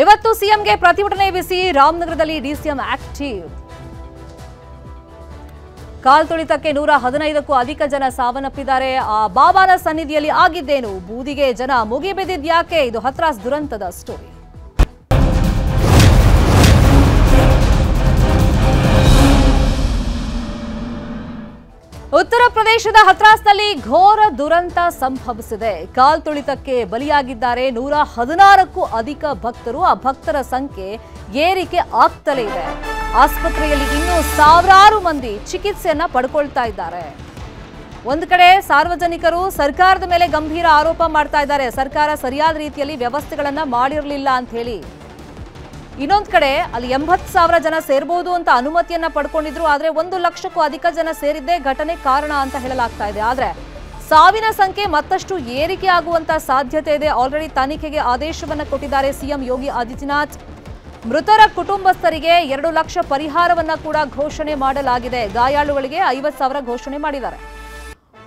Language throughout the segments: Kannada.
ಇವತ್ತು ಸಿಎಂಗೆ ಪ್ರತಿಭಟನೆ ಬಿಸಿ ರಾಮನಗರದಲ್ಲಿ ಡಿಸಿಎಂ ಆಕ್ಟಿವ್. ಕಾಲ್ತುಳಿತಕ್ಕೆ ನೂರ ಹದಿನೈದಕ್ಕೂ ಅಧಿಕ ಜನ ಸಾವನ್ನಪ್ಪಿದ್ದಾರೆ. ಆ ಬಾಬಾನ ಸನ್ನಿಧಿಯಲ್ಲಿ ಆಗಿದ್ದೇನು? ಬೂದಿಗೆ ಜನ ಮುಗಿಬಿದ್ದಿದ್ಯಾಕೆ? ಇದು ಹತ್ರಾಸ್ ದುರಂತದ ಸ್ಟೋರಿ ಪ್ರದೇಶದ ಹತ್ರಾಸ್ನಲ್ಲಿ ಘೋರ ದುರಂತ ಸಂಭವಿಸಿದೆ. ಕಾಲ್ತುಳಿತಕ್ಕೆ ಬಲಿಯಾಗಿದ್ದಾರೆ. ನೂರ ಹದಿನಾರಕ್ಕೂ ಅಧಿಕ ಭಕ್ತರು ಆ ಭಕ್ತರ ಸಂಖ್ಯೆ ಏರಿಕೆ ಆಗ್ತಲೇ ಇದೆ. ಆಸ್ಪತ್ರೆಯಲ್ಲಿ ಇನ್ನೂ ಸಾವಿರಾರು ಮಂದಿ ಚಿಕಿತ್ಸೆಯನ್ನ ಪಡ್ಕೊಳ್ತಾ ಇದ್ದಾರೆ. ಒಂದು ಕಡೆ ಸಾರ್ವಜನಿಕರು ಸರ್ಕಾರದ ಮೇಲೆ ಗಂಭೀರ ಆರೋಪ ಮಾಡ್ತಾ ಇದ್ದಾರೆ. ಸರ್ಕಾರ ಸರಿಯಾದ ರೀತಿಯಲ್ಲಿ ವ್ಯವಸ್ಥೆಗಳನ್ನ ಮಾಡಿರಲಿಲ್ಲ ಅಂತ ಹೇಳಿ ಇನ್ನೊಂದ್ ಕಡೆ ಅಲ್ಲಿ ಎಂಬತ್ತು ಸಾವಿರ ಜನ ಸೇರ್ಬೋದು ಅಂತ ಅನುಮತಿಯನ್ನ ಪಡ್ಕೊಂಡಿದ್ರು, ಆದ್ರೆ ಒಂದು ಲಕ್ಷಕ್ಕೂ ಅಧಿಕ ಜನ ಸೇರಿದ್ದೇ ಘಟನೆ ಕಾರಣ ಅಂತ ಹೇಳಲಾಗ್ತಾ ಇದೆ. ಆದ್ರೆ ಸಾವಿನ ಸಂಖ್ಯೆ ಮತ್ತಷ್ಟು ಏರಿಕೆ ಆಗುವಂತ ಸಾಧ್ಯತೆ ಇದೆ. ಆಲ್ರೆಡಿ ತನಿಖೆಗೆ ಆದೇಶವನ್ನ ಕೊಟ್ಟಿದ್ದಾರೆ ಸಿಎಂ ಯೋಗಿ ಆದಿತ್ಯನಾಥ್. ಮೃತರ ಕುಟುಂಬಸ್ಥರಿಗೆ ಎರಡು ಲಕ್ಷ ಪರಿಹಾರವನ್ನ ಕೂಡ ಘೋಷಣೆ ಮಾಡಲಾಗಿದೆ. ಗಾಯಾಳುಗಳಿಗೆ ಐವತ್ತು ಸಾವಿರ ಘೋಷಣೆ ಮಾಡಿದ್ದಾರೆ.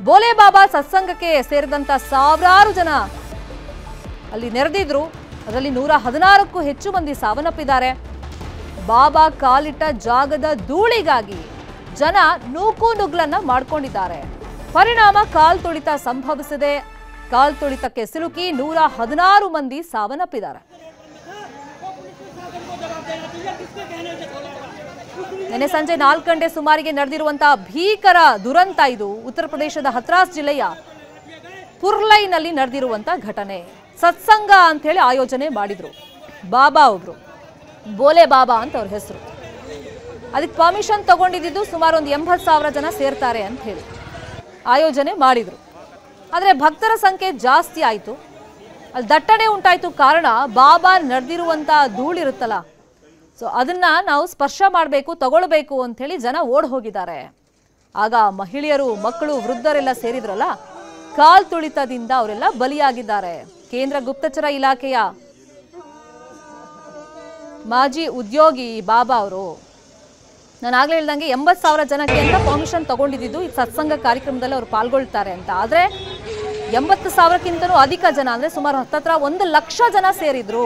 ಬೋಲೆ ಬಾಬಾ ಸತ್ಸಂಗಕ್ಕೆ ಸೇರಿದಂತ ಸಾವಿರಾರು ಜನ ಅಲ್ಲಿ ನೆರೆದಿದ್ರು. ಅದರಲ್ಲಿ ನೂರ ಹದಿನಾರಕ್ಕೂ ಹೆಚ್ಚು ಮಂದಿ ಸಾವನ್ನಪ್ಪಿದ್ದಾರೆ. ಬಾಬಾ ಕಾಲಿಟ್ಟ ಜಾಗದ ಧೂಳಿಗಾಗಿ ಜನ ನೂಕು ನುಗ್ಲನ್ನ ಮಾಡ್ಕೊಂಡಿದ್ದಾರೆ. ಪರಿಣಾಮ ಕಾಲ್ ತುಳಿತ ಸಂಭವಿಸಿದೆ. ಕಾಲ್ ತುಳಿತಕ್ಕೆ ಸಿಲುಕಿ ನೂರ ಹದಿನಾರು ಮಂದಿ ಸಾವನ್ನಪ್ಪಿದ್ದಾರೆ. ನಿನ್ನೆ ಸಂಜೆ ನಾಲ್ಕು ಗಂಟೆ ಸುಮಾರಿಗೆ ನಡೆದಿರುವಂತಹ ಭೀಕರ ದುರಂತ ಇದು ಉತ್ತರ ಪ್ರದೇಶದ ಹತ್ರಾಸ್ ಜಿಲ್ಲೆಯ ಪುರ್ಲೈನಲ್ಲಿ ನಡೆದಿರುವಂತಹ ಘಟನೆ. ಸತ್ಸಂಗ ಅಂತ ಹೇಳಿ ಆಯೋಜನೆ ಮಾಡಿದ್ರು. ಬಾಬಾ ಒಬ್ರು ಬೋಲೆ ಬಾಬಾ ಅಂತ ಅವ್ರ ಹೆಸರು. ಅದಕ್ಕೆ ಪರ್ಮಿಷನ್ ತಗೊಂಡಿದ್ದು ಸುಮಾರು ಒಂದು ಎಂಬತ್ತು ಸಾವಿರ ಜನ ಸೇರ್ತಾರೆ ಅಂತ ಹೇಳಿ ಆಯೋಜನೆ ಮಾಡಿದ್ರು. ಆದರೆ ಭಕ್ತರ ಸಂಖ್ಯೆ ಜಾಸ್ತಿ ಆಯಿತು. ಅಲ್ಲಿ ದಟ್ಟಣೆ ಉಂಟಾಯಿತು ಕಾರಣ ಬಾಬಾ ನಡೆದಿರುವಂಥ ಧೂಳಿರುತ್ತಲ್ಲ ಸೊ ಅದನ್ನ ನಾವು ಸ್ಪರ್ಶ ಮಾಡಬೇಕು, ತಗೊಳ್ಬೇಕು ಅಂತ ಹೇಳಿ ಜನ ಓಡ್ ಹೋಗಿದ್ದಾರೆ. ಆಗ ಮಹಿಳೆಯರು, ಮಕ್ಕಳು, ವೃದ್ಧರೆಲ್ಲ ಸೇರಿದ್ರಲ್ಲ, ಕಾಲ್ ತುಳಿತದಿಂದ ಅವರೆಲ್ಲ ಬಲಿಯಾಗಿದ್ದಾರೆ. ಕೇಂದ್ರ ಗುಪ್ತಚರ ಇಲಾಖೆಯ ಮಾಜಿ ಉದ್ಯೋಗಿ ಬಾಬಾ ಅವರು. ನಾನು ಆಗಲೇ ಹೇಳ್ದಂಗೆ ಎಂಬತ್ತು ಸಾವಿರ ಜನಕ್ಕೆ ಅಂತ ಪರ್ಮಿಷನ್ ತಗೊಂಡಿದ್ದು ಈ ಸತ್ಸಂಗ ಕಾರ್ಯಕ್ರಮದಲ್ಲಿ ಅವರು ಪಾಲ್ಗೊಳ್ತಾರೆ ಅಂತ. ಆದರೆ ಎಂಬತ್ತು ಸಾವಿರಕ್ಕಿಂತಲೂ ಅಧಿಕ ಜನ, ಅಂದ್ರೆ ಸುಮಾರು ಹತ್ತತ್ರ ಒಂದು ಲಕ್ಷ ಜನ ಸೇರಿದ್ರು.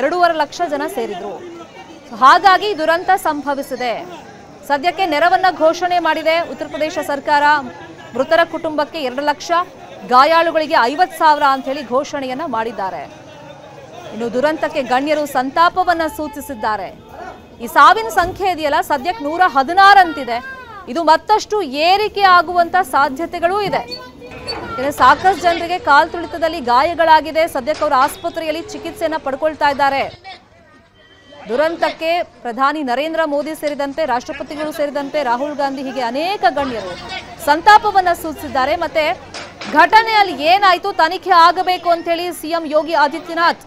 ಎರಡೂವರೆ ಲಕ್ಷ ಜನ ಸೇರಿದ್ರು. ಹಾಗಾಗಿ ದುರಂತ ಸಂಭವಿಸಿದೆ. ಸದ್ಯಕ್ಕೆ ನೆರವನ್ನು ಘೋಷಣೆ ಮಾಡಿದೆ ಉತ್ತರ ಪ್ರದೇಶ ಸರ್ಕಾರ. ಮೃತರ ಕುಟುಂಬಕ್ಕೆ ಎರಡು ಲಕ್ಷ ಗಾಯಾಳುಗಳಿಗೆ ಐವತ್ತು ಸಾವಿರ ಅಂತ ಹೇಳಿ ಘೋಷಣೆಯನ್ನ ಮಾಡಿದ್ದಾರೆ. ಇನ್ನು ದುರಂತಕ್ಕೆ ಗಣ್ಯರು ಸಂತಾಪವನ್ನ ಸೂಚಿಸಿದ್ದಾರೆ. ಈ ಸಾವಿನ ಸಂಖ್ಯೆ ಇದೆಯಲ್ಲ? ಸದ್ಯಕ್ಕೆ ನೂರ ಹದಿನಾರಂತಿದೆ ಇದು ಮತ್ತಷ್ಟು ಏರಿಕೆ ಆಗುವಂತ ಸಾಧ್ಯತೆಗಳೂ ಇದೆ. ಸಾಕಷ್ಟು ಜನರಿಗೆ ಕಾಲ್ ತುಳಿತದಲ್ಲಿ ಗಾಯಗಳಾಗಿದೆ. ಸದ್ಯಕ್ಕೆ ಅವರು ಆಸ್ಪತ್ರೆಯಲ್ಲಿ ಚಿಕಿತ್ಸೆಯನ್ನ ಪಡ್ಕೊಳ್ತಾ ಇದ್ದಾರೆ. ದುರಂತಕ್ಕೆ ಪ್ರಧಾನಿ ನರೇಂದ್ರ ಮೋದಿ ಸೇರಿದಂತೆ, ರಾಷ್ಟ್ರಪತಿಗಳು ಸೇರಿದಂತೆ ರಾಹುಲ್ ಗಾಂಧಿ ಹೀಗೆ ಅನೇಕ ಗಣ್ಯರು ಸಂತಾಪವನ್ನ ಸೂಚಿಸಿದ್ದಾರೆ. ಮತ್ತೆ ಘಟನೆಯಲ್ಲಿ ಏನಾಯ್ತು, ತನಿಖೆ ಆಗಬೇಕು ಅಂತ ಹೇಳಿ ಸಿಎಂ ಯೋಗಿ ಆದಿತ್ಯನಾಥ್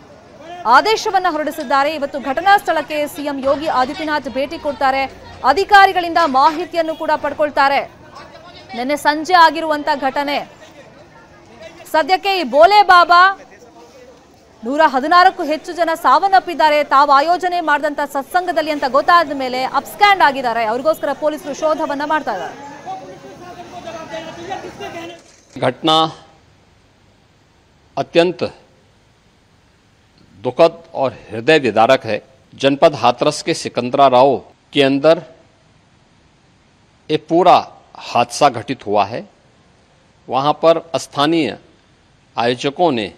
ಆದೇಶವನ್ನ ಹೊರಡಿಸಿದ್ದಾರೆ. ಇವತ್ತು ಘಟನಾ ಸ್ಥಳಕ್ಕೆ ಸಿಎಂ ಯೋಗಿ ಆದಿತ್ಯನಾಥ್ ಭೇಟಿ ಕೊಡ್ತಾರೆ. ಅಧಿಕಾರಿಗಳಿಂದ ಮಾಹಿತಿಯನ್ನು ಕೂಡ ಪಡ್ಕೊಳ್ತಾರೆ. ನಿನ್ನೆ ಸಂಜೆ ಆಗಿರುವಂತ ಘಟನೆ. ಸದ್ಯಕ್ಕೆ ಈ ಬೋಲೆ ಬಾಬಾ ನೂರ ಹದಿನಾರಕ್ಕೂ ಹೆಚ್ಚು ಜನ ಸಾವನ್ನಪ್ಪಿದ್ದಾರೆ. ತಾವು ಆಯೋಜನೆ ಮಾಡಿದಂತ ಸತ್ಸಂಗದಲ್ಲಿ ಅಂತ ಗೊತ್ತಾದ ಮೇಲೆ ಅಪ್ಸ್ಕ್ಯಾಂಡ್ ಆಗಿದ್ದಾರೆ. ಅವ್ರಿಗೋಸ್ಕರ ಪೊಲೀಸರು ಶೋಧವನ್ನ ಮಾಡ್ತಾ ಇದ್ದಾರೆ. घटना अत्यंत दुखद और हृदय विदारक है। जनपद हाथरस के सिकंदरा राव के अंदर एक पूरा हादसा घटित हुआ है। वहाँ पर स्थानीय आयोजकों ने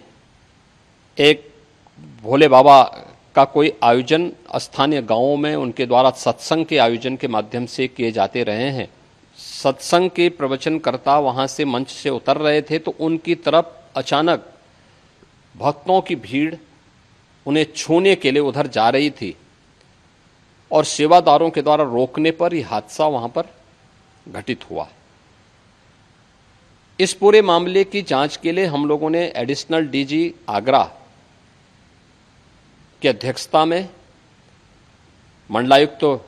एक भोले बाबा का कोई आयोजन स्थानीय गाँवों में उनके द्वारा सत्संग के आयोजन के माध्यम से किए जाते रहे हैं। सत्संग के प्रवचनकर्ता वहाँ से मंच से उतर रहे थे तो उनकी तरफ़ अचानक भक्तों की भीड़ उन्हें छूने के लिए उधर जा रही थी और सेवादारों के द्वारा रोकने पर यह हादसा वहाँ पर घटित हुआ। इस पूरे मामले की जाँच के लिए हम लोगों ने एडिशनल डीजी आगरा की अध्यक्षता में मंडलायुक्त तो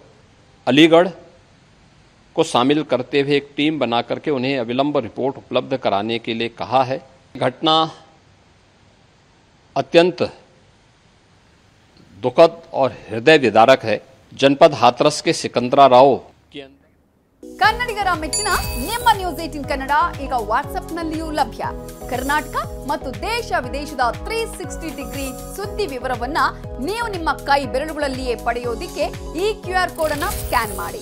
अलीगढ़ को शामिल करते हुए एक टीम बना करके उन्हें अविलंब रिपोर्ट उपलब्ध कराने के लिए कहा है घटना अत्यंत दुखद और हृदय विदारक है जनपद हाथरस के सिकंदरा राव के अंदर ಕನ್ನಡಿಗರ ಮೆಚ್ಚಿನ ನಿಮ್ಮ ನ್ಯೂಸ್ ಏಟಿನ್ ಕನ್ನಡ ಈಗ ವಾಟ್ಸ್ಆಪ್ನಲ್ಲಿಯೂ ಲಭ್ಯ ಕರ್ನಾಟಕ ಮತ್ತು ದೇಶ ವಿದೇಶದ ತ್ರೀ ಸಿಕ್ಸ್ಟಿ ಡಿಗ್ರಿ ಸುದ್ದಿ ವಿವರವನ್ನ ನೀವು ನಿಮ್ಮ ಕೈ ಬೆರಳುಗಳಲ್ಲಿಯೇ ಪಡೆಯೋದಿಕ್ಕೆ ಈ ಕ್ಯೂ ಆರ್ ಕೋಡ್ ಅನ್ನ ಸ್ಕ್ಯಾನ್ ಮಾಡಿ